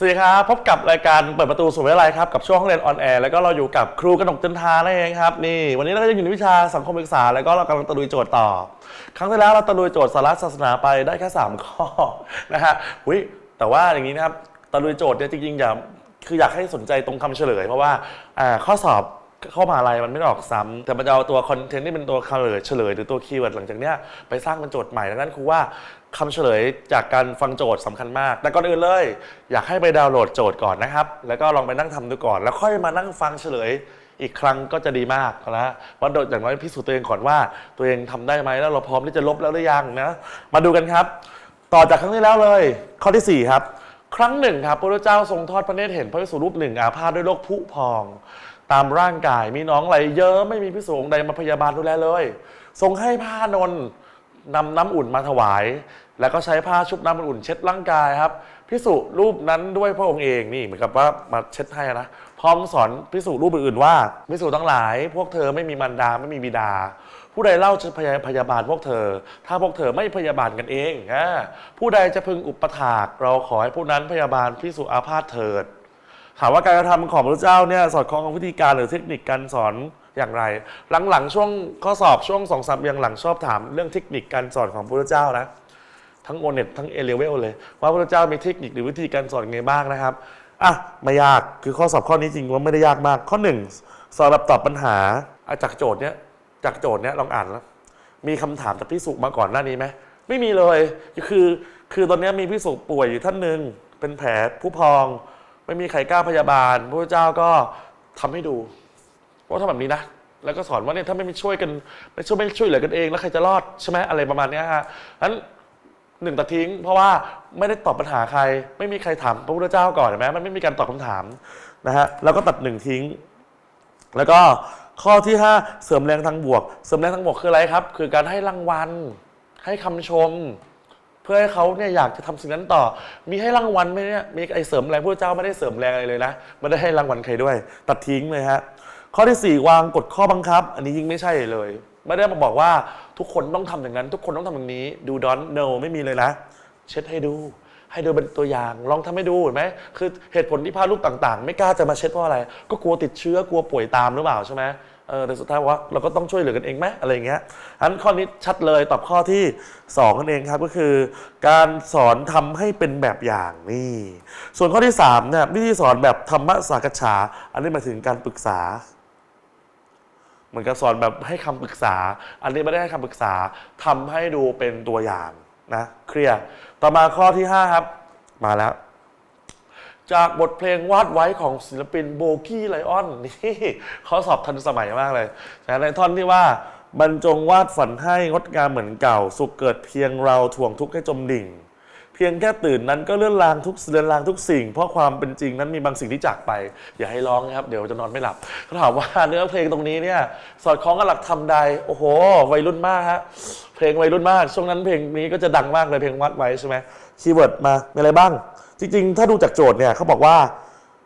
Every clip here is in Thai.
สวัสดีครับ พบกับรายการเปิดประตูสู่วิทยาลัยครับกับช่วงห้องเรียนออนแอร์แล้วก็เราอยู่กับครูกนกจันทานั่นเองครับนี่วันนี้เราก็ยังอยู่ในวิชาสังคมศึกษาแล้วก็เรากำลังตะลุยโจทย์ต่อ ครั้งที่แล้วเราตะลุยโจทย์สาระศาสนาไปได้แค่3ข้อนะฮะอุยแต่ว่าอย่างนี้นะครับตะลุยโจทย์เนี่ยจริงๆอย่าคืออยากให้สนใจตรงคำเฉลย เพราะว่าข้อสอบ เข้ามาอะไรมันไม่ได้ออกซ้ำแต่มันจะเอาตัวคอนเทนต์ที่เป็นตัวเฉลยเฉลยหรือตัวคีย์เวิร์ดหลังจากเนี้ยไปสร้างเป็นโจทย์ใหม่ดังนั้นครูว่าคำเฉลยจากการฟังโจทย์สำคัญมาก แต่ก่อนอื่นเลย อยากให้ไปดาวน์โหลดโจทย์ก่อนนะครับ แล้วก็ลองไปนั่งทำดูก่อน แล้วค่อยมานั่งฟังเฉลยอีกครั้งก็จะดีมากนะว่าโดยอย่างน้อยพิสูจน์ตัวเองก่อนว่า ตัวเองทำได้ไหมแล้วเราพร้อมที่จะลบแล้วหรือยังนะมาดูกันครับ ต่อจากครั้งที่แล้วเลย ข้อที่สี่ครับ ครั้งหนึ่งครับพระพุทธเจ้าทรงทอดพระเนตรเห็นพระภิกษุรูปหนึ่งอาพาธด้วยโรคผุพอง ตามร่างกายมีน้องไหลเยอะไม่มีพิสุงค์ใดมาพยาบาลดูแลเลย ทรงให้ผ้านนนำน้ำอุ่นมาถวาย แล้วก็ใช้ผ้าชุบน้ำอุ่นเช็ดร่างกายครับพิสุรูปนั้นด้วยพระองค์เองนี่เหมือนกับว่ามาเช็ดให้นะพร้อมสอนพิสุรูปอื่นๆว่าพิสุทั้งหลาย พวกเธอไม่มีมารดาไม่มีบิดา ผู้ใดเล่าจะพยาพยาบาลพวกเธอ ถ้าพวกเธอไม่พยาบาลกันเองผู้ใดจะพึงอุปถาก เราขอให้ผู้นั้นพยาบาลพิสุอาพาธเถิด ถามว่าการกระทำของพระเจ้าเนี่ยสอดคล้องกับวิธีการหรือเทคนิคการสอนอย่างไร หลังๆ ช่วงข้อสอบช่วงสองสามอย่างหลังชอบถามเรื่องเทคนิคการสอนของพระเจ้านะทั้งโอเน็ตทั้งเอเลเวลเลย ว่าพระเจ้ามีเทคนิคหรือวิธีการสอนไงบ้างนะครับอะไม่ยากคือข้อสอบข้อนี้จริงว่าไม่ได้ยากมาก ข้อหนึ่งสอนแบบตอบปัญหาจากโจทย์เนี้ยจากโจทย์เนี้ยลองอ่านแล้วมีคำถามจากพิสุมาก่อนหน้านี้ไหมไม่มีเลยคือคือตอนนี้มีพิสุป่วยอยู่ท่านหนึ่งเป็นแผลผู้พอง ไม่มีใครกล้าพยาบาลพระเจ้าก็ทำให้ดูว่าทำแบบนี้นะ แล้วก็สอนว่าเนี่ยถ้าไม่มีช่วยกันไม่ช่วยไม่ช่วยเหลือกันเอง แล้วใครจะรอดใช่ไหมอะไรประมาณนี้ฮะนั้นหนึ่งตัดทิ้ง เพราะว่าไม่ได้ตอบปัญหาใคร ไม่มีใครถามพระพุทธเจ้าก่อนเห็นไหมมันไม่มีการตอบคำถามนะฮะแล้วก็ตัดหนึ่งทิ้ง แล้วก็ข้อที่ 5 เสริมแรงทางบวก เสริมแรงทางบวกคืออะไรครับ คือการให้รางวัล ให้คำชม พื่อให้เขาเนี่ยอยากจะทำสิ่งนั้นต่อ มีให้รางวัลไหมเนี่ยมีไอเสริมแรงพระเจ้าไม่ได้เสริมแรงอะไรเลยนะไม่ได้ให้รางวัลใครด้วย ตัดทิ้งเลยฮะข้อที่ 4 วางกฎข้อบังคับ อันนี้ยิ่งไม่ใช่เลย ไม่ได้มาบอกว่าทุกคนต้องทำอย่างนั้น ทุกคนต้องทำอย่างนี้ ดูดอนโนไม่มีเลยนะ เช็ดให้ดู ให้ดูเป็นตัวอย่าง ลองทำให้ดูเห็นไหมคือเหตุผลที่พาลูกต่างๆ ไม่กล้าจะมาเช็ดเพราะอะไร ก็กลัวติดเชื้อกลัวป่วยตามหรือเปล่าใช่ไหม เออแต่สุดท้ายว่าเราก็ต้องช่วยเหลือกันเองไหมอะไรอย่างเงี้ยอันข้อนี้ชัดเลยตอบข้อที่2นั่นเองครับก็คือ การสอนทำให้เป็นแบบอย่างนี่ ส่วนข้อที่3เนี่ยวิธีสอนแบบธรรมสากฉา อันนี้หมายถึงการปรึกษาเหมือนกับสอนแบบให้คำปรึกษา อันนี้ไม่ได้ให้คำปรึกษาทำให้ดูเป็นตัวอย่างนะเคลียร์ต่อมาข้อที่ 5 ครับ มาแล้ว จากบทเพลงวาดไว้ของศิลปินโบกี้ไลออนนี่เขาสอบทันสมัยมากเลยแต่ในท่อนที่ว่าบรรจงวาดฝันให้งดงามเหมือนเก่า สุขเกิดเพียงเราถ่วงทุกข์ให้จมดิ่ง เพียงแค่ตื่นนั้นก็เลื่อนลางทุกเลื่อนลางทุกสิ่ง เพราะความเป็นจริงนั้นมีบางสิ่งที่จากไป อย่าให้ร้องนะครับ เดี๋ยวจะนอนไม่หลับเขาถามว่าเนื้อเพลงตรงนี้เนี่ยสอดคล้องกับหลักธรรมใดโอ้โห วัยรุ่นมากฮะเพลงวัยรุ่นมาก ช่วงนั้นเพลงนี้ก็จะดังมากเลยเพลงวัดไว้ใช่ไหมคีย์เวิร์ดมามีอะไรบ้าง จริงๆ ถ้าดูจากโจทย์เนี่ยเขาบอกว่า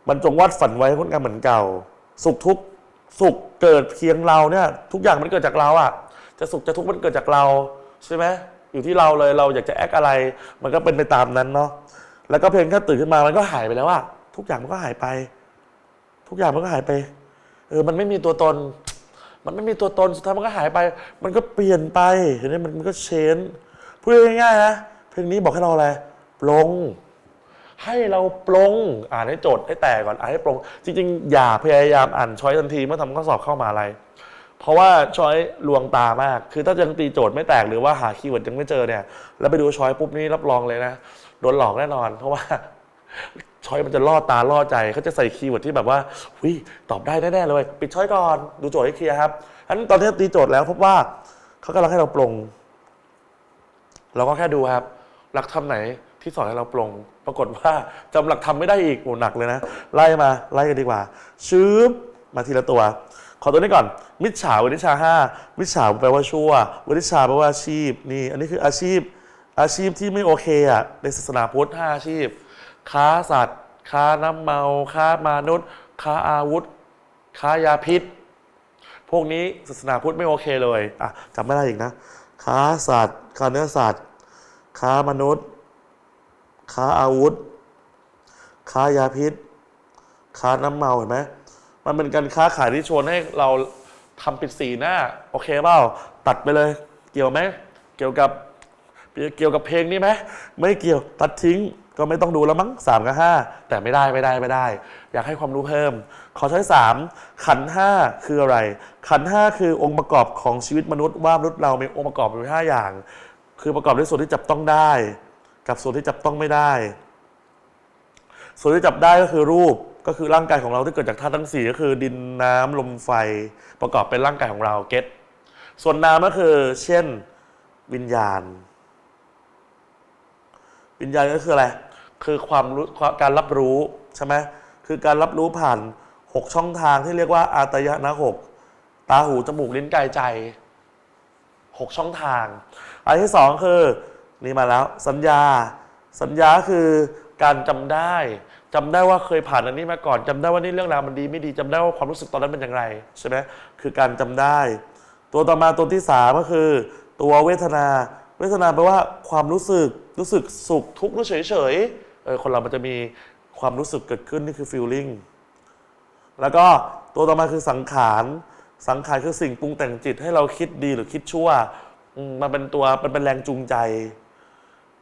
บรรจงวาดฝันไว้ให้งามเหมือนเก่า สุขทุกข์สุขเกิดเพียงเราเนี่ย ทุกอย่างมันเกิดจากเราอะจะสุขจะทุกข์มันเกิดจากเราใช่ไหมอยู่ที่เราเลยเราอยากจะแอคอะไร มันก็เป็นไปตามนั้นเนาะแล้วก็เพลงแค่ตื่นขึ้นมามันก็หายไปแล้วอะทุกอย่างมันก็หายไป ทุกอย่างมันก็หายไปเออมันไม่มีตัวตน มันไม่มีตัวตนสุดท้ายมันก็หายไป มันก็เปลี่ยนไปเห็นไหมมันมันก็เชนพูดง่ายๆนะเพลงนี้บอกให้เราอะไรปลง ให้เราปลงอ่านให้โจทย์ให้แตกก่อนอ่านให้ปลงจริงๆ อย่าพยายามอ่านช้อยทันทีเมื่อทำข้อสอบเข้ามาอะไร เพราะว่าช้อยลวงตามาก คือถ้ายังตีโจทย์ไม่แตกหรือว่าหาคีย์เวิร์ดยังไม่เจอเนี่ยแล้วไปดูช้อยปุ๊บนี่รับรองเลยนะโดนหลอกแน่นอน เพราะว่าช้อยมันจะล่อตาล่อใจเขาจะใส่คีย์เวิร์ดที่แบบว่าหุยตอบได้แน่ๆเลย ปิดช้อยก่อนดูโจทย์ให้เคลียร์ครับอันตอนนี้ตีโจทย์แล้วพบว่าเขากำลังให้เราปลงเราก็แค่ดูครับหลักธรรมไหน ที่สอนให้เราปลงปรากฏว่าจำหลักธรรมไม่ได้อีกโหหนักเลยนะ ไล่มาไล่กันดีกว่า ชืบมาทีละตัว ขอตัวนี้ก่อน มิจฉาวินิชาห้าวิชาแปลว่าชั่ววินิชาแปลว่าอาชีพนี่อันนี้คืออาชีพอาชีพที่ไม่โอเคอะในศาสนาพุทธห้าอาชีพ ค้าสัตว์ ค้าน้ำเมา ค้ามนุษย์ ค้าอาวุธ ค้ายาพิษ พวกนี้ศาสนาพุทธไม่โอเคเลยอะจำไม่ได้อีกนะ ค้าสัตว์ ค้าเนื้อสัตว์ ค้ามนุษย์ ค้าอาวุธ ค้ายาพิษ ค้าน้ำเมาเห็นไหมมันเป็นการค้าขายที่ชวนให้เราทำผิดสีหน้า โอเคเปล่าตัดไปเลย เกี่ยวไหมเกี่ยวกับเกี่ยวกับเพลงนี้ไหมไม่เกี่ยวตัดทิ้งก็ไม่ต้องดูแล้วมั้งสามกับห้าแต่ไม่ได้ไม่ได้ไม่ได้ อยากให้ความรู้เพิ่ม ขอใช้สามขันห้าคืออะไร ขันห้าคือองค์ประกอบของชีวิตมนุษย์ว่ามนุษย์เรามีองค์ประกอบอยู่ห้าอย่าง คือประกอบด้วยส่วนที่จับต้องได้ กับส่วนที่จับต้องไม่ได้ ส่วนที่จับได้ก็คือรูปก็คือร่างกายของเราที่เกิดจากธาตุทั้งสี่ก็คือดินน้ำลมไฟประกอบเป็นร่างกายของเราเก็ตส่วนนามก็คือ เช่น วิญญาณ วิญญาณก็คืออะไร คือความรู้การรับรู้ใช่ไหมคือการรับรู้ผ่าน 6 ช่องทางที่เรียกว่าอาตยนะหกตาหูจมูกลิ้นกายใจ 6 ช่องทาง อันที่สองคือ นี่มาแล้ว สัญญา สัญญาคือการจำได้จำได้ว่าเคยผ่านอันนี้มาก่อนจำได้ว่านี่เรื่องราวมันดีไม่ดีจำได้ว่าความรู้สึกตอนนั้นเป็นอย่างไรใช่ไหมคือการจำได้ ตัวต่อมาตัวที่สามก็คือ ตัวเวทนา เวทนาแปลว่าความรู้สึกรู้สึกสุขทุกข์หรือเฉยเฉยเออคนเรามันจะมีความรู้สึกเกิดขึ้นนี่คือ feeling แล้วก็ตัวต่อมาคือสังขาร สังขารคือสิ่งปรุงแต่งจิตให้เราคิดดีหรือคิดชั่ว มันเป็นตัวมันเป็นแรงจูงใจ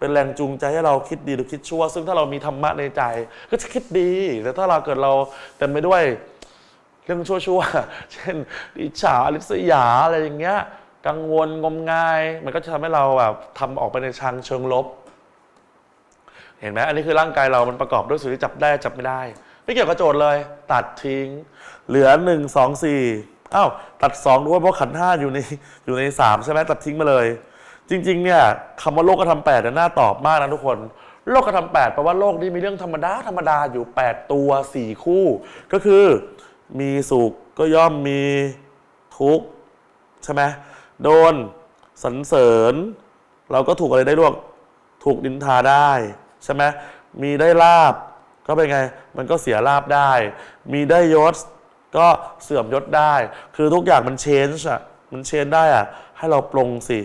เป็นแรงจูงใจให้เราคิดดีหรือคิดชั่ว ซึ่งถ้าเรามีธรรมะในใจก็จะคิดดี แต่ถ้าเราเกิดเราเต็มไปด้วยเรื่องชั่วๆ เช่นอิจฉาริษยาอะไรอย่างเงี้ย กังวลงมงาย มันก็จะทำให้เราแบบทำออกไปในทางเชิงลบ เห็นไหมอันนี้คือร่างกายเรามันประกอบด้วยส่วนที่จับได้จับไม่ได้ ไม่เกี่ยวกับโจทย์เลย ตัดทิ้ง เหลือหนึ่งสองสี่อ้าวตัดสองด้วยเพราะขันห้าอยู่ในอยู่ในสามใช่ไหมตัดทิ้งมาเลย จริงๆเนี่ยคำว่าโลกธรรมแปดเนี่ยน่าตอบมากนะทุกคน โลกธรรมแปดแปลว่าโลกนี้มีเรื่องธรรมดาธรรมดาอยู่ 8 ตัว 4 คู่ ก็คือมีสุขก็ย่อมมีทุกข์ใช่ไหมโดนสรรเสริญ เราก็ถูกอะไรได้ลวกถูกดินทาได้ใช่ไหมมีได้ลาบก็เป็นไง มันก็เสียลาบได้ มีได้ยศก็เสื่อมยศได้ คือทุกอย่างมันเชนจ์อะมันเชนได้อะให้เราปลงสิ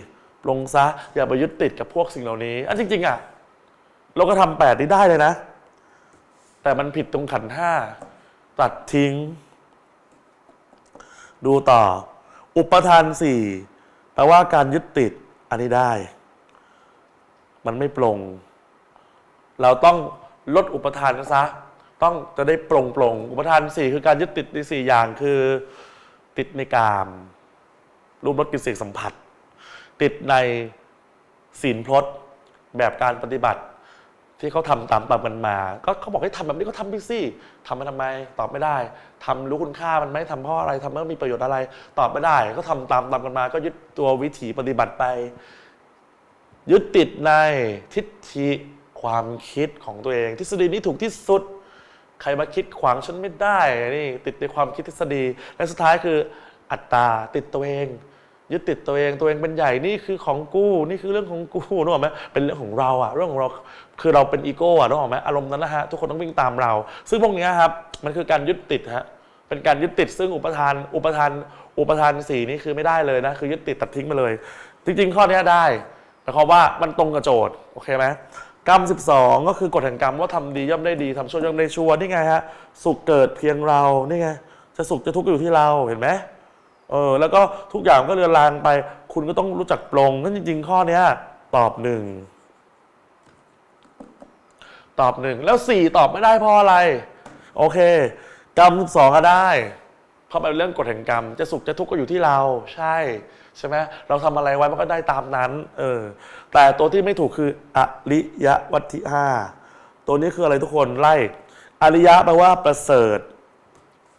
ลงซะอย่าไปยึดติดกับพวกสิ่งเหล่านี้อันจริง ๆอะเราก็ทำแปดนี้ได้เลยนะ แต่มันผิดตรงขันห้าตัดทิ้ง ดูต่อ อุปทานสี่แปลว่าการยึดติดอันนี้ได้ มันไม่ปลงเราต้องลดอุปทานกันซะ ต้องจะได้ปลงปลงอุปทานสี่คือการยึดติดในสี่อย่างคือ ติดในกาม รูปรสกลิ่นเสียงสัมผัส ติดในศีลพรตแบบการปฏิบัติ ที่เขาทำตามตามกันมา ก็เขาบอกให้ทำแบบนี้ก็ทำไปสิทำมาทำไม ตอบไม่ได้ทำรู้คุณค่ามันไหมทำเพราะอะไรทำเมื่อมีประโยชน์อะไร ตอบไม่ได้ ก็ทำตามตามกันมา ก็ยึดตัววิถีปฏิบัติไป ยึดติดในทิฏฐิความคิดของตัวเอง ทฤษฎีนี้ถูกที่สุด ใครมาคิดขวางฉันไม่ได้นี่ติดในความคิดทฤษฎีและสุดท้ายคืออัตตาติดตัวเอง ยึดติดตัวเองตัวเองเป็นใหญ่นี่คือของกูนี่คือเรื่องของกูนึกออกไหมเป็นเรื่องของเราอะเรื่องของเราคือเราเป็นอีโก้อะนึกออกไหมอารมณ์นั้นนะฮะทุกคนต้องวิ่งตามเรา ซึ่งพวกนี้ครับมันคือการยึดติดฮะเป็นการยึดติดซึ่งอุปทาน อุปทาน อุปทานสีนี้คือไม่ได้เลยนะคือยึดติดตัดทิ้งไปเลย จริง ๆ ข้อเนี้ยได้แต่ความว่ามันตรงกับโจทย์โอเคไหมกรรม 12 ก็คือกฎแห่งกรรมว่าทำดีย่อมได้ดีทำชั่วย่อมได้ชั่วนี่ไงฮะสุขเกิดเพียงเรานี่ไงจะสุขจะทุกข์อยู่ที่เราเห็นไหม เออแล้วก็ทุกอย่างก็เรือนรางไป คุณก็ต้องรู้จักปลงนั่นจริง ๆ ข้อเนี้ย ตอบหนึ่งตอบหนึ่งแล้วสี่ตอบไม่ได้เพราะอะไร โอเค กรรมสองก็ได้เพราะเป็นเรื่องกฎแห่งกรรม จะสุขจะทุกข์ก็อยู่ที่เรา ใช่ ใช่ไหมเราทำอะไรไว้มันก็ได้ตามนั้น เออ แต่ตัวที่ไม่ถูกคืออริยวัตถิห้าตัวนี้คืออะไรทุกคนไล่ อริยะแปลว่าประเสริฐ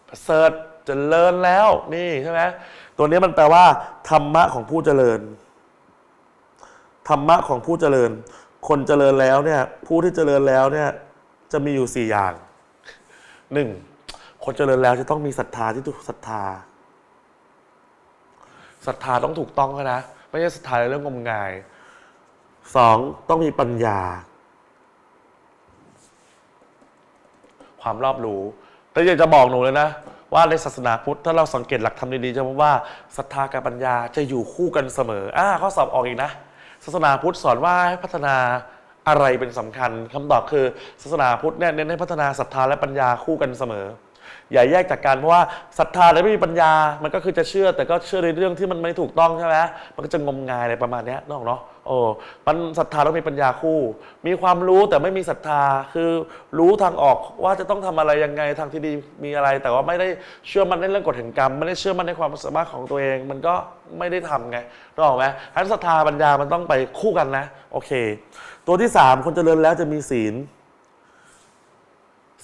ประเสริฐ เจริญแล้วนี่ใช่ไหมตัวนี้มันแปลว่า ธรรมะของผู้เจริญ ธรรมะของผู้เจริญ คนเจริญแล้วเนี่ย ผู้ที่เจริญแล้วเนี่ย จะมีอยู่สี่อย่างหนึ่งคนเจริญแล้วจะต้องมีศรัทธาที่ถูกศรัทธาศรัทธาต้องถูกต้องนะไม่ใช่ศรัทธาในเรื่องงมงายสองต้องมีปัญญา ความรอบรู้ แต่อยากจะบอกหนูเลยนะ ว่าในศาสนาพุทธถ้าเราสังเกตหลักธรรมดีๆจะพบว่าศรัทธากับปัญญาจะอยู่คู่กันเสมออ่าข้อสอบออกอีกนะ ศาสนาพุทธสอนว่าให้พัฒนาอะไรเป็นสำคัญคำตอบคือศาสนาพุทธเนี่ยเน้นให้พัฒนาศรัทธาและปัญญาคู่กันเสมอ อย่าแยกจากกันเพราะว่าศรัทธาและไม่มีปัญญา มันก็คือจะเชื่อแต่ก็เชื่อในเรื่องที่มันไม่ถูกต้องใช่ไหมมันก็จะงมงายอะไรประมาณนี้นกออกเนาะโอ้มันศรัทธาแล้วมีปัญญาคู่ มีความรู้แต่ไม่มีศรัทธาคือรู้ทางออกว่าจะต้องทำอะไรยังไงทางที่ดีมีอะไร แต่ว่าไม่ได้เชื่อมันในเรื่องกฎแห่งกรรมไม่ได้เชื่อมันในความสามารถของตัวเอง มันก็ไม่ได้ทำไงนกออกไหมทั้นศรัทธาปัญญามันต้องไปคู่กันนะ โอเค ตัวที่สามคนเจริญแล้วจะมีศีล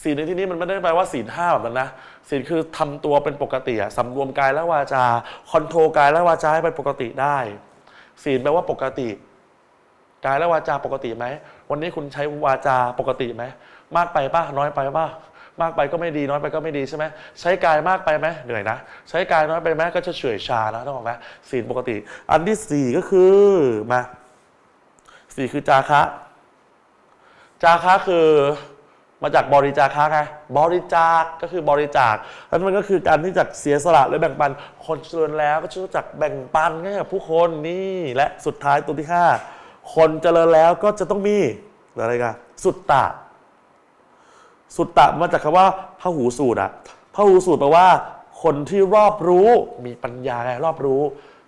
ศีลในที่นี้มันไม่ได้แปลว่าศีลห้าแบบนั้นนะศีลคือทำตัวเป็นปกติอะสำรวมกายและวาจาคอนโทรลกายและวาจาให้เป็นปกติได้ศีลแปลว่าปกติกายและวาจาปกติไหม วันนี้คุณใช้วาจาปกติไหม มากไปป่ะ น้อยไปป่ะ มากไปก็ไม่ดี น้อยไปก็ไม่ดีใช่ไหม ใช้กายมากไปไหมเหนื่อยนะ ใช้กายน้อยไปไหมก็จะเฉื่อยชานะต้องบอกไหมศีลปกติ อันที่สี่ก็คือมาสี่คือจาคะ จาคะคือ มาจากบริจาคไงบริจาคก็คือบริจาคนั้นมันก็คือการที่จะเสียสละและแบ่งปัน คนเจริญแล้วก็จะรู้จักแบ่งปันให้กับผู้คนนี่และสุดท้ายตัวที่ห้าคนเจริญแล้วก็จะต้องมีอะไรกันสุตตะ สุตตะมาจากคำว่าพหูสูตรอะพหูสูตรแปลว่า คนที่รอบรู้มีปัญญาไงรอบรู้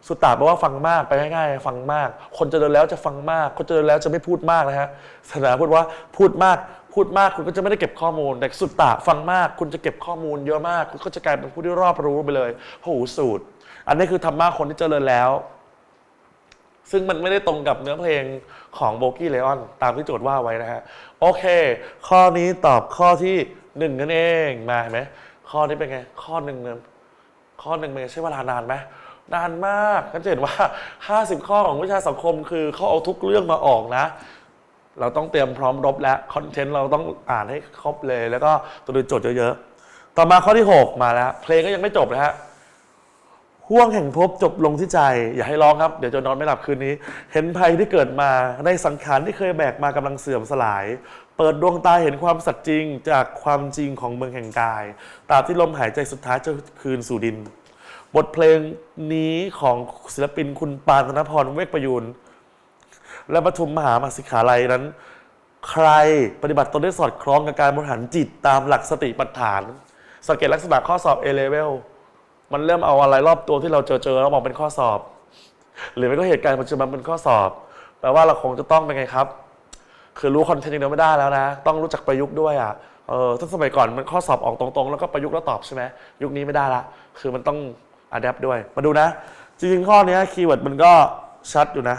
สุตตะแปลว่าฟังมากไปง่ายๆฟังมาก คนเจริญแล้วจะฟังมาก คนเจริญแล้วจะไม่พูดมากนะฮะศาสนาพูดว่าพูดมาก พูดมากคุณก็จะไม่ได้เก็บข้อมูล แต่สุตตะฟังมาก คุณจะเก็บข้อมูลเยอะมาก คุณก็จะกลายเป็นผู้ที่รอบรู้ไปเลยหูสูตร อันนี้คือธรรมะคนที่เจริญแล้ว ซึ่งมันไม่ได้ตรงกับเนื้อเพลงของโบกี้เลออนตามที่โจทย์ว่าไว้นะฮะ โอเค ข้อนี้ตอบข้อที่หนึ่งนั่นเองมาเห็นไหมข้อนี้เป็นไง ข้อหนึ่งเนี่ยข้อหนึ่งมันใช้เวลานานไหมนานมากก็จะเห็นว่า 50 ข้อของวิชาสังคม คือเขาเอาทุกเรื่องมาออกนะ เราต้องเตรียมพร้อมรบและคอนเทนต์เราต้องอ่านให้ครบเลย แล้วก็ตัวดูโจทย์เยอะๆ ต่อมาข้อที่ 6 มาแล้ว เพลงก็ยังไม่จบนะฮะห่วงแห่งภพจบลงที่ใจ อย่าให้ร้องครับ เดี๋ยวจะนอนไม่หลับคืนนี้ เห็นภัยที่เกิดมาในสังขารที่เคยแบกมากำลังเสื่อมสลาย เปิดดวงตาเห็นความสัตย์จริงจากความจริงของเมืองแห่งกายตราบที่ลมหายใจสุดท้ายจะคืนสู่ดิน บทเพลงนี้ของศิลปินคุณปานธนพรเวกประยูน และปทุมมหามาสิกขาลัยนั้น ใครปฏิบัติตนได้สอดคล้องกับการบริหารจิตตามหลักสติปัฏฐาน สังเกตลักษณะข้อสอบ A level มันเริ่มเอาอะไรรอบตัวที่เราเจอเจอแล้วมองเป็นข้อสอบ หรือไม่ก็เหตุการณ์ปัจจุบันเป็นข้อสอบแปลว่าเราคงจะต้องเป็นไงครับ คือรู้คอนเทนต์อย่างเดียวไม่ได้แล้วนะ ต้องรู้จักประยุกต์ด้วยอะเออถ้าสมัยก่อนมันข้อสอบออกตรงๆ แล้วก็ประยุกต์แล้วตอบใช่ไหมยุคนี้ไม่ได้ละ คือมันต้องอัดแอปด้วย มาดูนะ จริงๆ ข้อนี้คีย์เวิร์ดมันก็ชัดอยู่นะ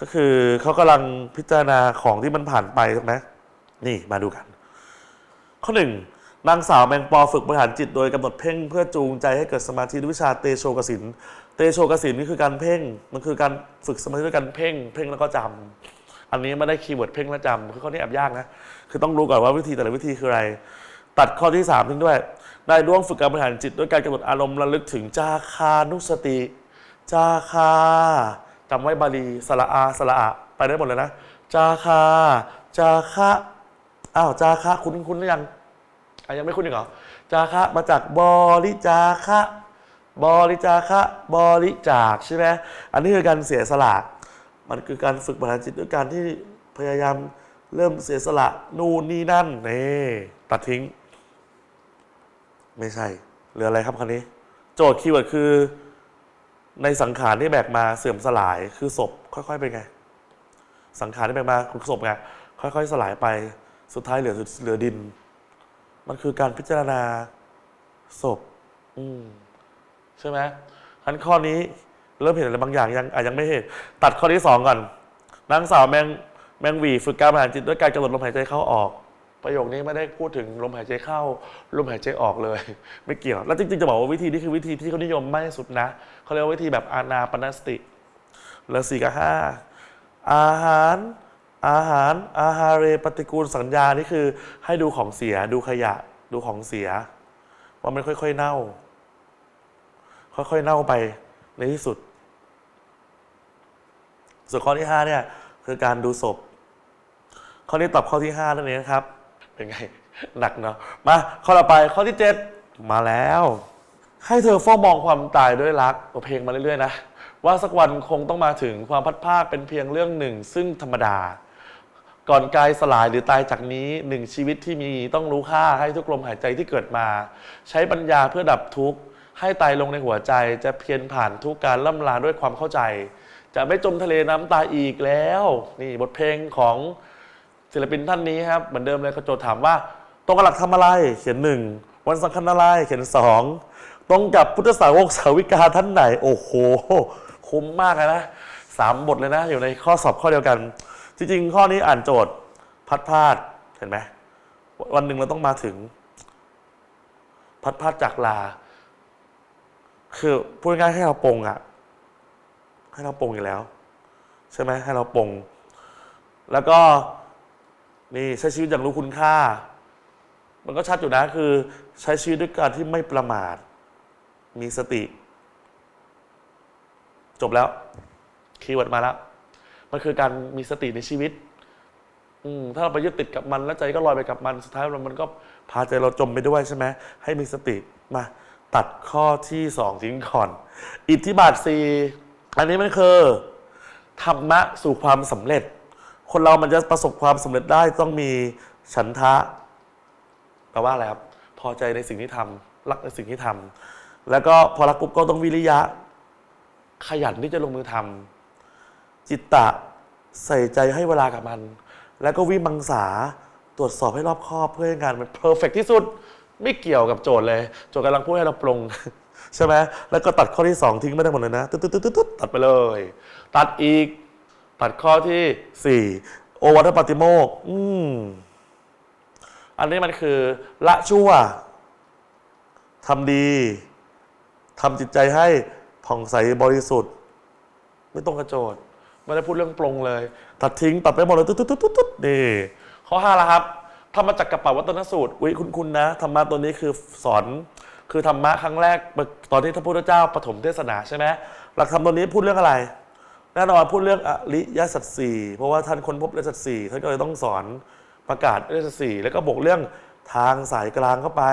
ก็คือเขากำลังพิจารณาของที่มันผ่านไปถูกไหมนี่มาดูกัน ข้อหนึ่งนางสาวแมงปอฝึกบริหารจิตโดยกำหนดเพ่งเพื่อจูงใจให้เกิดสมาธิด้วยวิชาเตโชกสิน เตโชกสินนี่คือการเพ่ง มันคือการฝึกสมาธิด้วยการเพ่ง เพ่งแล้วก็จำอันนี้ไม่ได้คีย์เวิร์ดเพ่งและจำคือข้อนี้แอบยากนะ คือต้องรู้ก่อนว่าวิธีแต่ละวิธีคืออะไร ตัดข้อที่สามทิ้งด้วย ได้ร่วมฝึกการบริหารจิตด้วยการกำหนดอารมณ์ระลึกถึงจาคานุสติ จาคา จำไว้บาลีสระอาสระอะไปได้หมดเลยนะ จาคา จาคะอ้าวจาคะคุณคุณหรือยังอะยังไม่คุ้นอีกเหรอจาคะมาจากบริจาคะบริจาคะบริจาคใช่ไหมอันนี้คือการเสียสละ มันคือการฝึกบริหารจิตด้วยการที่พยายามเริ่มเสียสละนู่นนี่นั่นนี่ตัดทิ้ง ไม่ใช่เหลืออะไรครับคราวนี้ โจทย์คีย์เวิร์ดคือ ในสังขารที่แบกมาเสื่อมสลายคือศพค่อย ๆ เป็นไง สังขารที่แบกมาคือศพไงค่อย ๆ สลายไปสุดท้ายเหลือเหลือดิน มันคือการพิจารณาศพ อืมใช่ไหมทั้นข้อนี้เริ่มเห็นอะไรบางอย่างยังอะยังไม่เห็น ตัดข้อที่สองก่อนนางสาวแมงแมงวีฝึกการบริหารจิตด้วยการกำหนดลมหายใจเข้าออก ประโยคนี้ไม่ได้พูดถึงลมหายใจเข้า ลมหายใจออกเลย ไม่เกี่ยว แล้วจริงๆจะบอกว่าวิธีนี้คือวิธีที่เขานิยมมากที่สุดนะเขาเรียกว่าวิธีแบบอานาปนสติเหลือสี่กับห้าอาหารอาหารอาหารเรปฏิกูลสัญญานี่คือ ให้ดูของเสียดูขยะ ดูของเสีย ว่ามันค่อย ๆ เน่า ค่อยๆเน่าไปในที่สุด ส่วนข้อที่ห้าเนี่ย คือการดูศพข้อนี้ตอบข้อที่ห้านั่นเองนะครับ เป็นไง หนักเนาะมาข้อต่อไปข้อที่เจ็ดมาแล้ว ให้เธอเฝ้ามองความตายด้วยรักเอาเพลงมาเรื่อยๆนะว่าสักวันคงต้องมาถึงความพัดภาคเป็นเพียงเรื่องหนึ่ง ซึ่งธรรมดา ก่อนกายสลายหรือตายจากนี้หนึ่งชีวิตที่มีต้องรู้ค่าให้ทุกลมหายใจที่เกิดมา ใช้ปัญญาเพื่อดับทุกข์ให้ตายลงในหัวใจจะเพียรผ่านทุกการล่ำลาด้วยความเข้าใจ จะไม่จมทะเลน้ำตายอีกแล้ว นี่บทเพลงของ ศิลปินท่านนี้ครับเหมือนเดิมเลยเขาโจทย์ถามว่า ตรงกับหลักทำอะไร เขียนหนึ่งวันสำคัญอะไรเขียนสองตรงกับพุทธสาวกสาวิกาท่านไหน โอ้โห คุ้มมากเลยนะสามบทเลยนะ อยู่ในข้อสอบข้อเดียวกัน จริงๆ ข้อนี้อ่านโจทย์พัดพลาดเห็นไหมวันหนึ่งเราต้องมาถึง พัดพลาดจากลา คือพูดง่ายให้เราปงอะให้เราปงอยู่แล้ว ใช่ไหมให้เราปงแล้วก็ นี่ใช้ชีวิตอย่างรู้คุณค่า มันก็ชัดอยู่นะคือ ใช้ชีวิตด้วยการที่ไม่ประมาท มีสติ จบแล้ว คีย์เวิร์ดมาแล้ว มันคือการมีสติในชีวิต อืมถ้าเราไปยึดติดกับมันแล้วใจก็ลอยไปกับมันสุดท้ายมันก็พาใจเราจมไปด้วยใช่ไหมให้มีสติมาตัดข้อที่สองทิ้งก่อน อิทธิบาทสี่อันนี้มันคือธรรมะสู่ความสำเร็จ คนเรามันจะประสบความสำเร็จได้ต้องมีฉันทะแปลว่าอะไรครับพอใจในสิ่งที่ทำรักในสิ่งที่ทำแล้วก็พอรักปุ๊บก็ต้องวิริยะ ขยันที่จะลงมือทำจิตตะใส่ใจให้เวลากับมัน แล้วก็วิมังสาตรวจสอบให้รอบคอบเพื่อให้งานมันเพอร์เฟกที่สุดไม่เกี่ยวกับโจทย์เลย โจทย์กำลังพูดให้เราปรงใช่ไหมแล้วก็ตัดข้อที่สองทิ้งไม่ได้หมดเลยนะ ตึ๊ดตึ๊ดตึ๊ดตึ๊ดตัดไปเลย ตัดอีก ตัดข้อที่สี่โอวัตปาติโมกอืมอันนี้มันคือ ละชั่วทำดีทำจิตใจให้ผ่องใสบริสุทธิ์ ไม่ตรงกระโจทย์ไม่ได้พูดเรื่องปรงเลย ตัดทิ้งตัดไปหมดเลยตุ๊ดตุ๊ดตุ๊ดตุ๊ดตุ๊ดนี่ข้อห้าละครับธรรมจักรกับปวัตนสูตรอุ้ยคุณคุณนะธรรมะตัวนี้คือสอนคือธรรมะครั้งแรก ตอนที่พระพุทธเจ้าปฐมเทศนาใช่ไหมหลักธรรมตัวนี้พูดเรื่องอะไร แน่นอนพูดเรื่องอริยสัจสี่เพราะว่าท่านค้นพบอริยสัจสี่ท่านก็เลยต้องสอนประกาศอริยสัจสี่แล้วก็บอกเรื่องทางสายกลางเข้าไป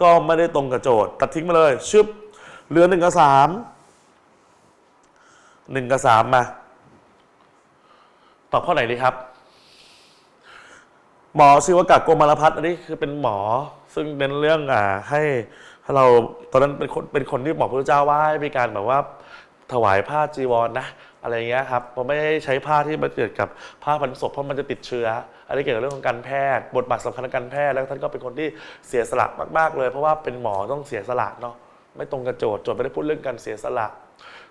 ก็ไม่ได้ตรงกับโจทย์ ตัดทิ้งมาเลยชึบเหลือหนึ่งกับสามหนึ่งกับสามมาตอบข้อไหนดีครับ หมอชีวกะโกมารพัฒน์อันนี้คือเป็นหมอซึ่งเน้นเรื่องอ่าให้ให้เราตอนนั้นเป็นคนเป็นคนที่บอกพระเจ้าว่าให้มีการแบบว่า ถวายผ้าจีวรนะอะไรเงี้ยครับเพราะไม่ได้ใช้ผ้าที่มาเกิดกับผ้าพันศพเพราะมันจะติดเชื้อ อันนี้เกี่ยวกับเรื่องของการแพทย์บทบาทสำคัญทางการแพทย์แล้วท่านก็เป็นคนที่เสียสละมาก ๆ เลย เพราะว่าเป็นหมอต้องเสียสละเนาะไม่ตรงกับโจทย์โจทย์ไม่ได้พูดเรื่องการเสียสละ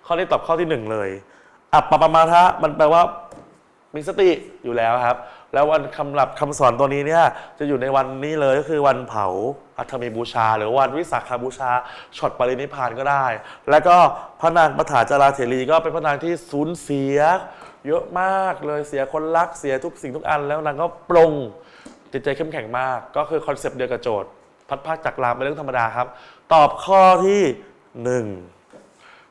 ข้อนี้ตอบข้อที่หนึ่งเลยอัปปปมาทะมันแปลว่ามีสติอยู่แล้วครับ แล้ววันคำหลับคำสอนตัวนี้เนี่ยจะอยู่ในวันนี้เลยก็คือวันเผาอัฐมีบูชา หรือวันวิสาขาบูชาช็อตปรินิพานก็ได้ แล้วก็พระนางปฐาจาราเถรีก็เป็นพระนางที่สูญเสีย เยอะมากเลยเสียคนรักเสียทุกสิ่งทุกอัน แล้วนางก็ปรงจิตใจเข้มแข็งมาก ก็คือคอนเซปต์เดียวกับโจทย์ พัดภาคจากลามเป็นเรื่องธรรมดาครับ ตอบข้อที่หนึ่ง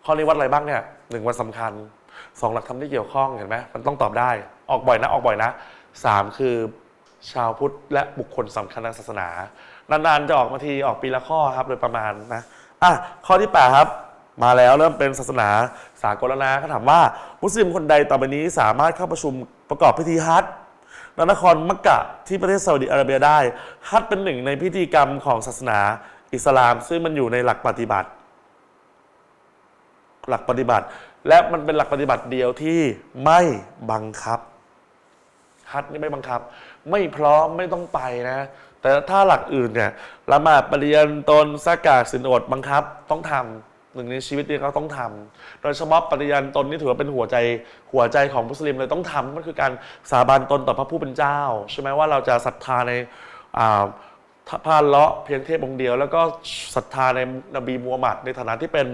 ข้อนี้วัดอะไรบ้างเนี่ยหนึ่งวันสำคัญสองหลักธรรมที่เกี่ยวข้องเห็นไหมมันต้องตอบได้ออกบ่อยนะออกบ่อยนะ สามคือชาวพุทธและบุคคลสำคัญทางศาสนา นานๆ จะออกมาทีออกปีละข้อครับ โดยประมาณนะอะข้อที่แปดครับ มาแล้วเริ่มเป็นศาสนาสากลแล้วนะเขาถามว่า มุสลิมคนใดต่อไปนี้สามารถเข้าประชุมประกอบพิธีฮัจญ์ณนครมักกะที่ประเทศซาอุดิอาระเบียได้ ฮัจญ์เป็นหนึ่งในพิธีกรรมของศาสนาอิสลาม ซึ่งมันอยู่ในหลักปฏิบัติ หลักปฏิบัติ และมันเป็นหลักปฏิบัติเดียวที่ไม่บังคับ ฮัทนี่ไม่บังคับ ไม่พร้อมไม่ต้องไปนะ แต่ถ้าหลักอื่นเนี่ยละหมาดปริยันตนสักกาดสินอดบังคับต้องทำหนึ่งในชีวิตนี้เขาต้องทำโดยเฉพาะปริยันตนนี่ถือว่าเป็นหัวใจหัวใจของมุสลิมเลยต้องทำมันคือการสาบานตนต่อพระผู้เป็นเจ้า ใช่ไหมว่าเราจะศรัทธาในอ่าพาเลาะเพียงเทพองค์เดียว แล้วก็ศรัทธาในนบีมูฮัมหมัดในฐานะที่เป็น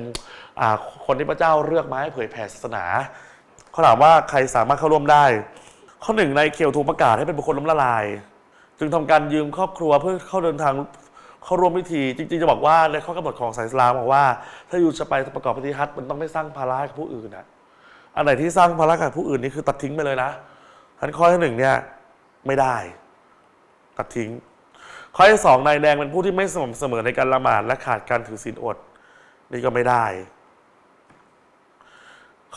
อ่าคนที่พระเจ้าเลือกมาให้เผยแผ่ศาสนาเขาถามว่าใครสามารถเข้าร่วมได้ ข้อหนึ่งในเคียวถูกประกาศให้เป็นบุคคลล้มละลาย จึงทำการยืมครอบครัวเพื่อเข้าเดินทางเข้าร่วมพิธี จริงๆจะบอกว่าในข้อกำหนดของสายสลามบอกว่า ถ้าอยู่จะไปประกอบพิธีฮัจญ์มันต้องไม่สร้างภาระให้กับผู้อื่นนะอันไหนที่สร้างภาระกับผู้อื่นนี่คือตัดทิ้งไปเลยนะทันข้อที่หนึ่งเนี่ยไม่ได้ ตัดทิ้ง ข้อที่สองนายแดงเป็นผู้ที่ไม่สม่ำเสมอในการละหมาดและขาดการถือศีลอด นี่ก็ไม่ได้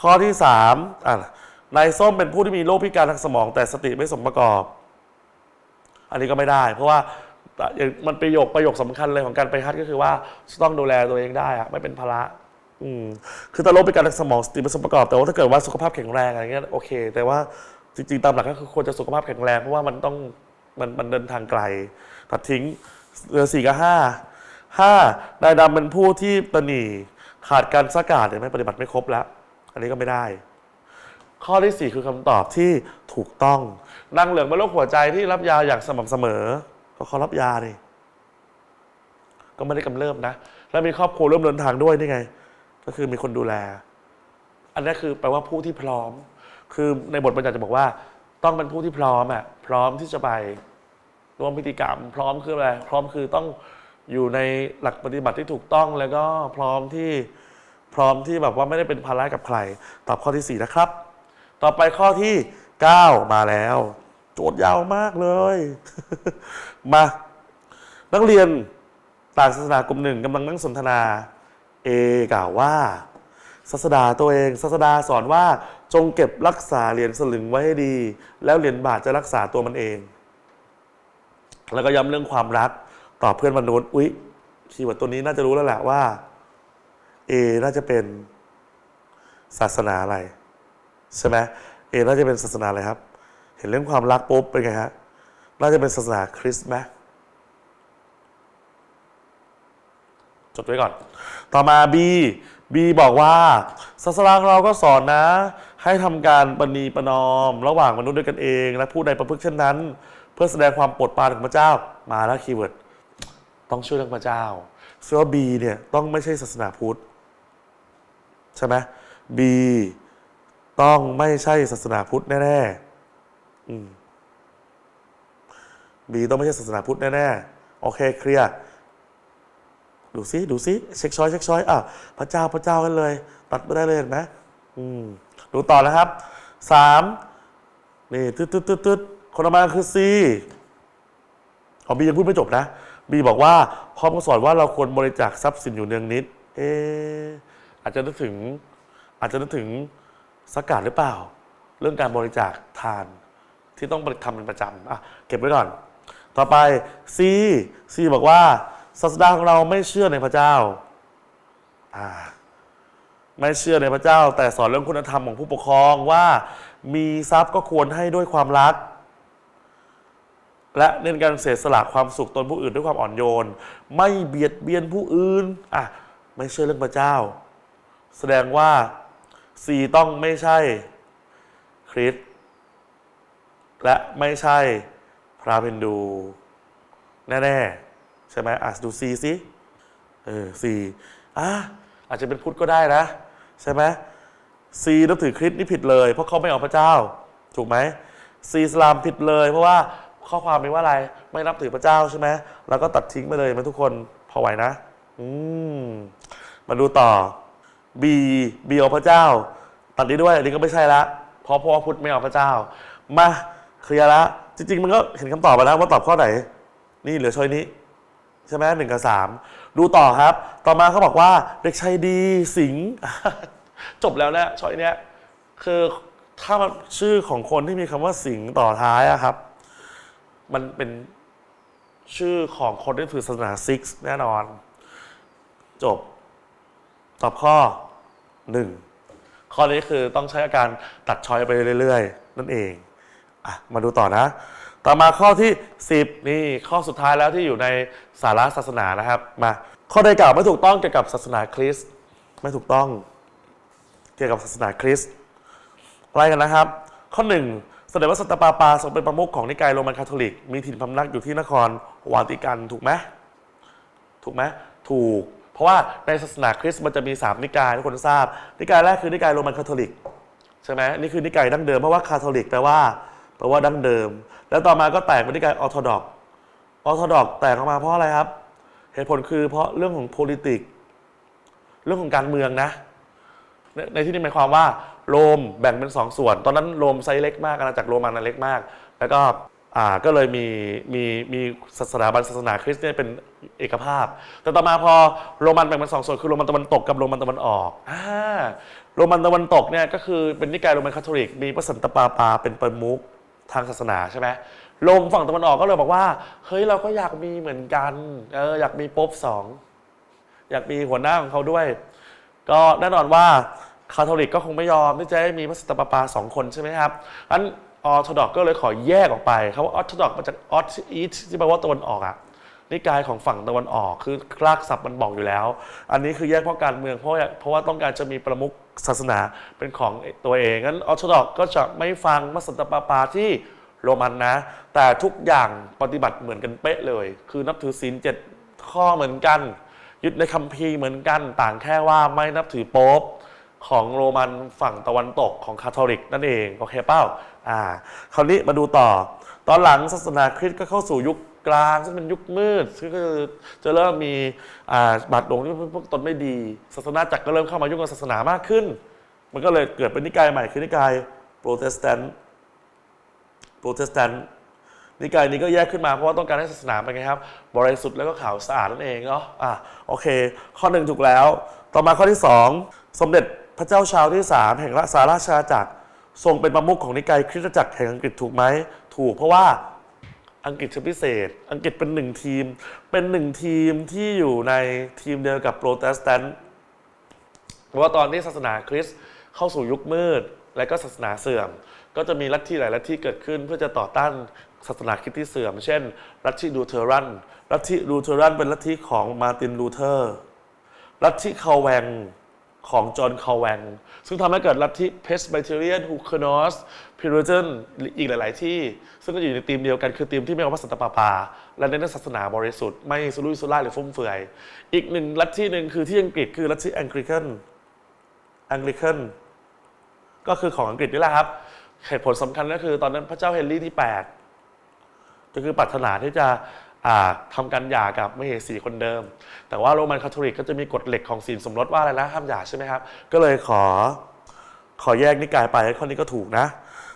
ข้อที่สามอะ นายส้มเป็นผู้ที่มีโรคพิการทางสมอง แต่สติไม่สมประกอบ อันนี้ก็ไม่ได้ เพราะว่ามันประโยคประโยคสำคัญเลยของการไปฮัทก็คือว่าต้องดูแลตัวเองได้อะไม่เป็นภาระอืมคือถ้าโรคพิการทางสมองสติไม่สมประกอบ แต่ว่าถ้าเกิดว่าสุขภาพแข็งแรงอะไรเงี้ยโอเค แต่ว่าจริงๆตามหลักก็คือควรจะสุขภาพแข็งแรงเพราะว่ามันต้องมันมันเดินทางไกล ตัดทิ้งเหลือสี่กับห้าห้านายดำเป็นผู้ที่ตนีขาดการสกัดหรือไม่ปฏิบัติไม่ครบแล้ว อันนี้ก็ไม่ได้ ข้อที่สี่คือคำตอบที่ถูกต้องนางเหลืองเป็นโรคหัวใจที่รับยาอย่างสม่ำเสมอ ก็เขารับยานี่ก็ไม่ได้กำเริบนะ แล้วมีครอบครัวร่วมเดินทางด้วยนี่ไง ก็คือมีคนดูแล อันนี้คือแปลว่าผู้ที่พร้อม คือในบทบัญญัติจะบอกว่า ต้องเป็นผู้ที่พร้อมอะพร้อมที่จะไปร่วมพิธีกรรม พร้อมคืออะไรพร้อมคือต้องอยู่ในหลักปฏิบัติที่ถูกต้องแล้วก็พร้อมที่พร้อมที่แบบว่าไม่ได้เป็นภาระกับใคร ตอบข้อที่สี่นะครับ ต่อไปข้อที่ 9 มาแล้ว โจทย์ยาวมากเลย มา นักเรียนต่างศาสนากลุ่มหนึ่งกำลังนั่งสนทนาเอกล่าวว่าศาสดาตัวเองศาสดาสอนว่าจงเก็บรักษาเหรียญสลึงไว้ให้ดี แล้วเหรียญบาทจะรักษาตัวมันเอง แล้วก็ย้ำเรื่องความรักต่อเพื่อนมนุษย์อุ๊ยคีย์เวิร์ดตัวนี้น่าจะรู้แล้วแหละว่าเอน่าจะเป็นศาสนาอะไร ใช่ไหมเอน่าจะเป็นศาสนาอะไรครับ เห็นเรื่องความรักปุ๊บเป็นไงฮะน่าจะเป็นศาสนาคริสต์ไหมจดไว้ก่อน ต่อมา B B บอกว่าศาสนาของเราก็สอนนะ ให้ทำการปณีประนอม ระหว่างมนุษย์ด้วยกันเอง และผู้ใดประพฤติเช่นนั้น เพื่อแสดงความโปรดปรานของพระเจ้ามาแล้วคีย์เวิร์ดต้องช่วยเรื่องพระเจ้าซึ่งว่า B เนี่ยต้องไม่ใช่ศาสนาพุทธ ใช่ไหม B ต้องไม่ใช่ศาสนาพุทธแน่ๆอืม B ต้องไม่ใช่ศาสนาพุทธแน่ๆ โอเคเคลียร์ ดูซิดูซิเช็คช้อยเช็คช้อยอะพระเจ้าพระเจ้ากันเลย ตัดไม่ได้เลยเห็นไหมอืมดูต่อนะครับสามนี่ตึ๊ดตึ๊ดตึ๊ดตึ๊ดคนมาคือ C ของบียังพูดไม่จบนะ บีบอกว่าพร้อมกับสอนว่าเราควรบริจาคทรัพย์สินอยู่เนืองนิด เอออาจจะนึกถึง อาจจะนึกถึง สกัดหรือเปล่า เรื่องการบริจาคทานที่ต้องทำเป็นประจำอะเก็บไว้ก่อน ต่อไป C C บอกว่าศาสดาของเราไม่เชื่อในพระเจ้าอ่าไม่เชื่อในพระเจ้า แต่สอนเรื่องคุณธรรมของผู้ปกครองว่ามีทรัพย์ก็ควรให้ด้วยความรัก และเน้นการเสียสละความสุขตนผู้อื่นด้วยความอ่อนโยน ไม่เบียดเบียนผู้อื่นอะไม่เชื่อเรื่องพระเจ้า แสดงว่า C ต้องไม่ใช่คริสและไม่ใช่พระฮินดูแน่ๆใช่ไหมอะดูซีซิเออซีอะอาจจะเป็นพุทธก็ได้นะ ใช่ไหมซีนับถือคริสต์นี่ผิดเลย เพราะเขาไม่เอาพระเจ้า ถูกไหมซีอิสลามผิดเลย เพราะว่าข้อความมีว่าอะไร ไม่นับถือพระเจ้าใช่ไหมแล้วก็ตัดทิ้งไปเลยไหมันทุกคนพอไหวนะ อืมมาดูต่อ บีบีเอาพระเจ้า ตัดนี้ด้วยอันนี้ก็ไม่ใช่ละเพราะเพราะว่าพุทธไม่เอาพระเจ้า มาเคลียร์ละจริง ๆ มันก็เห็นคำตอบไปแล้วว่าตอบข้อไหน นี่เหลือช้อยนี้ใช่ไหมหนึ่งกับสามดูต่อครับ ต่อมาเขาบอกว่าเด็กชายดีสิงจบแล้วนะช้อยเนี้ยคือถ้ามันชื่อของคนที่มีคำว่าสิงต่อท้ายอะครับ มันเป็นชื่อของคนที่ถือศาสนาซิกแน่นอน จบ ตอบข้อหนึ่งข้อนี้คือต้องใช้อาการตัดช้อยไปเรื่อยๆ นั่นเองอะมาดูต่อนะ ต่อมาข้อที่ 10 นี่ข้อสุดท้ายแล้วที่อยู่ในสาระศาสนานะครับ มาข้อใดกล่าวไม่ถูกต้องเกี่ยวกับศาสนาคริสต์ไม่ถูกต้อง เกี่ยวกับศาสนาคริสต์อะไรกันนะครับ ข้อหนึ่งแสดงว่าสันตปาปาทรงเป็นประมุขของนิกายโรมันคาทอลิก มีถิ่นพำนักอยู่ที่นครวาติกันถูกไหมถูกไหมถูก เพราะว่าในศาสนาคริสต์มันจะมี 3 นิกายทุกคนทราบ นิกายแรกคือนิกายโรมันคาทอลิกใช่ไหมนี่คือนิกายดั้งเดิมเพราะว่าคาทอลิกแปลว่าแปลว่าดั้งเดิม แล้วต่อมาก็แตกเป็นนิกายออร์โธดอกออร์โธดอกแตกออกมาเพราะอะไรครับ เหตุผลคือเพราะเรื่องของ politics เรื่องของการเมืองนะ ในที่นี้หมายความว่าโรมแบ่งเป็นสองส่วน ตอนนั้นโรมไซส์เล็กมากอาณาจักรโรมันนะเล็กมาก แล้วก็ อ่าก็เลยมีมีมีศาสถาบันศาสนาคริสต์เนี่ยเป็นเอกภาพ แต่ต่อมาพอโรมันแบ่งเป็นสองส่วนคือโรมันตะวันตกกับโรมันตะวันออกอ่าโรมันตะวันตกเนี่ยก็คือเป็นนิกายโรมันคาทอลิก มีพระสันตะปาปาเป็นประมุขทางศาสนาใช่ไหมโรมฝั่งตะวันออกก็เลยบอกว่า เฮ้ยเราก็อยากมีเหมือนกันเอออยากมีป๊ปสองอยากมีหัวหน้าของเขาด้วย ก็แน่นอนว่าคาทอลิกก็คงไม่ยอมที่จะให้มีพระสันตะปาปาสองคนใช่ไหมครับอัน ออร์โธดอกก็เลยขอแยกออกไปเขาว่าออร์โธดอกมาจากออร์อีทที่แปลว่าตะวันออกอะนิกายของฝั่งตะวันออกคือรากศัพท์มันบอกอยู่แล้ว อันนี้คือแยกเพราะการเมืองเพราะเพราะว่าต้องการจะมีประมุขศาสนาเป็นของตัวเองงั้นออร์โธดอกก็จะไม่ฟังพระสันตปาปาที่โรมันนะ แต่ทุกอย่างปฏิบัติเหมือนกันเป๊ะเลย คือนับถือศีลเจ็ดข้อเหมือนกัน ยึดในคัมภีร์เหมือนกัน ต่างแค่ว่าไม่นับถือโป๊ป ของโรมันฝั่งตะวันตกของคาทอลิกนั่นเองโอเคเป้าอ่าคราวนี้มาดูต่อ ตอนหลังศาสนาคริสต์ก็เข้าสู่ยุคกลางซึ่งเป็นยุคมืดก็คือจะเริ่มมีอ่าบาดหลงที่พวกตนไม่ดี ศาสนาจักรก็เริ่มเข้ามายุ่งกับศาสนามากขึ้น มันก็เลยเกิดเป็นนิกายใหม่คือนิกายโปรเตสแตนต์โปรเตสแตนต์นิกายนี้ก็แยกขึ้นมาเพราะว่าต้องการให้ศาสนาเป็นไงครับ บริสุทธิ์แล้วก็ขาวสะอาดนั่นเองเนาะอะโอเค ข้อหนึ่งถูกแล้ว ต่อมาข้อที่สองสมเด็จ พระเจ้าชาวที่สามแห่งราชสาราชาจักรทรงเป็นประมุขของนิกายคริสตจักรแห่งอังกฤษถูกไหม ถูกเพราะว่าอังกฤษเป็นพิเศษ อังกฤษเป็นหนึ่งทีม เป็นหนึ่งทีมที่อยู่ในทีมเดียวกับโปรเตสแตนต์เพราะว่าตอนที่ศาสนาคริสต์เข้าสู่ยุคมืด และก็ศาสนาเสื่อม ก็จะมีลัทธิหลายลัทธิเกิดขึ้น เพื่อจะต่อต้านศาสนาคริสต์ที่เสื่อม เช่น ลัทธิลูเทอรัน ลัทธิลูเทอรันเป็นลัทธิของมาร์ตินลูเทอร์ ลัทธิคาแวง ของจอห์นคาแวงซึ่งทำให้เกิดลัทธิเพสไบเทเรียนฮูคานอสพิโรเจนอีกหลาย ๆ ที่ ซึ่งก็อยู่ในทีมเดียวกันคือทีมที่ไม่เอาพระสันตะปาปา และเน้นศาสนาบริสุทธิ์ไม่สุรุ่ยสุร่ายหรือฟุ่มเฟือย อีกหนึ่งลัทธิหนึ่งคือที่อังกฤษคือลัทธิแองกริกันอังกฤษก็คือของอังกฤษนี่แหละครับเหตุผลสำคัญก็คือตอนนั้นพระเจ้าเฮนรี่ที่ 8 ก็คือปรารถนาที่จะ อ่าทำการหย่ากับมเหสีคนเดิม แต่ว่าโรมันคาทอลิกก็จะมีกฎเหล็กของศีลสมรสว่าอะไรนะห้ามหย่าใช่ไหมครับ ก็เลยขอขอแยกนิกายไปข้อนี้ก็ถูกนะ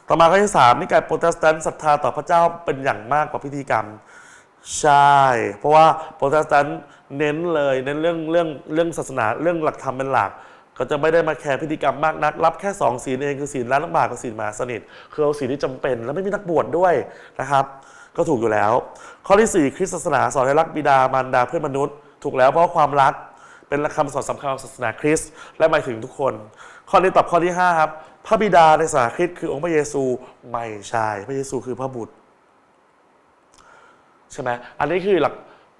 ต่อมาข้อที่สามนิกายโปรเตสแตนต์ศรัทธาต่อพระเจ้าเป็นอย่างมากกว่าพิธีกรรม ใช่ เพราะว่าโปรเตสแตนต์เน้นเลยเน้นเรื่องเรื่องเรื่องศาสนาเรื่องหลักธรรมเป็นหลักก็จะไม่ได้มาแคร์พิธีกรรมมากนัก รับแค่สองศีลเองคือศีลล้างลำบากกับศีลมหาสนิท คือเอาศีลที่จำเป็น แล้วไม่มีนักบวชดด้วยนะครับ ก็ถูกอยู่แล้ว ข้อที่ 4 คริสตศาสนาสอนให้รักบิดามารดาเพื่อนมนุษย์ ถูกแล้วเพราะความรักเป็นคำสอนสำคัญของศาสนาคริสต์และหมายถึงทุกคน ข้อนี้ตอบข้อที่ 5 ครับ พระบิดาในศาสนาคริสต์คือองค์พระเยซูไม่ใช่พระเยซูคือพระบุตร ใช่ไหมอันนี้คือหลัก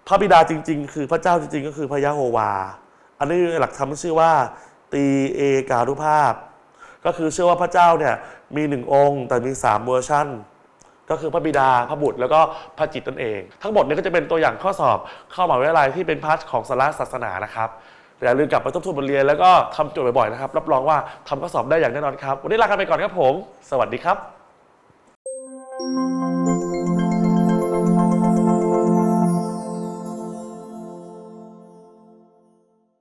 พระบิดาจริง ๆ คือพระเจ้าจริง ๆ ก็คือพระยะโฮวา อันนี้หลักธรรมชื่อว่า ตีเอกานุภาพ ก็คือเชื่อว่าพระเจ้าเนี่ยมีหนึ่งองค์ แต่มีสามเวอร์ชัน ก็คือพระบิดาพระบุตรแล้วก็พระจิตตนเอง ทั้งหมดนี้ก็จะเป็นตัวอย่างข้อสอบเข้ามหาวิทยาลัยที่เป็นพาร์ทของสาระศาสนานะครับอย่าลืมกลับไปทบทวนบทเรียนแล้วก็ทำโจทย์บ่อยๆนะครับรับรองว่าทำข้อสอบได้อย่างแน่นอนครับวันนี้ลากันไปก่อนครับผม สวัสดีครับ thank you